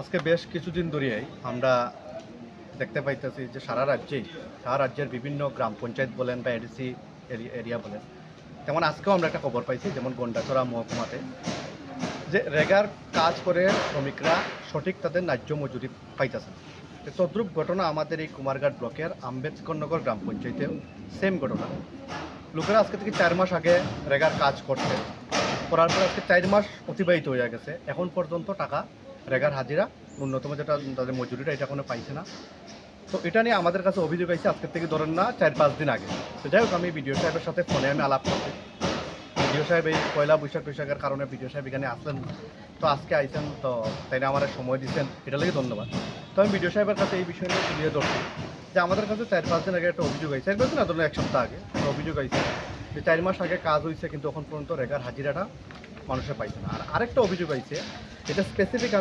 আজকে বেশ কিছুদিন ধরেই আমরা দেখতে পাইতেছি যে সারা রাজ্যেই, সারা রাজ্যের বিভিন্ন গ্রাম পঞ্চায়েত বলেন বা এডিসি এরিয়া বলেন, তেমন আজকেও আমরা একটা খবর পাইছি, যেমন গন্ডাছড়া মহকুমাতে, যে রেগার কাজ করে শ্রমিকরা সঠিক তাদের ন্যায্য মজুরি পাইতেছে না। তো তদ্রূপ ঘটনা আমাদের এই কুমারঘাট ব্লকের আম্বেদকরনগর গ্রাম পঞ্চায়েতেও সেম ঘটনা লোকেরা আজকে থেকে চার মাস আগে রেগার কাজ করছে, করার পর আজকে চার মাস অতিবাহিত হয়ে গেছে, এখন পর্যন্ত টাকা রেগার হাজিরা, ন্যূনতম যেটা তাদের মজুরিটা, এটা এখনও পাইছে না। তো এটা নিয়ে আমাদের কাছে অভিযোগ আছে আজকের থেকে ধরেন না, চার পাঁচ দিন আগে। তো যাই হোক, আমি বিডিও সাহেবের সাথে ফোনে আমি আলাপ করছি। বিডিও সাহেব এই পয়লা বৈশাখ বৈশাখের কারণে বিডিও সাহেব এখানে আসলেন তো আজকে আইসেন তো তাই না আমার সময় দিচ্ছেন এটা লাগে ধন্যবাদ। তো আমি বিডিও সাহেবের কাছে এই বিষয় নিয়ে তুলিয়ে ধরছি, যে আমাদের কাছে চার পাঁচ দিন আগে একটা অভিযোগ আছে দিন না, ধরুন এক সপ্তাহ আগে একটা অভিযোগ আছে যে চার মাস আগে কাজ হয়েছে কিন্তু এখন পর্যন্ত রেগার হাজিরাটা মানুষে পাইছে না। আর আরেকটা অভিযোগ আছে এটা স্পেসিফিক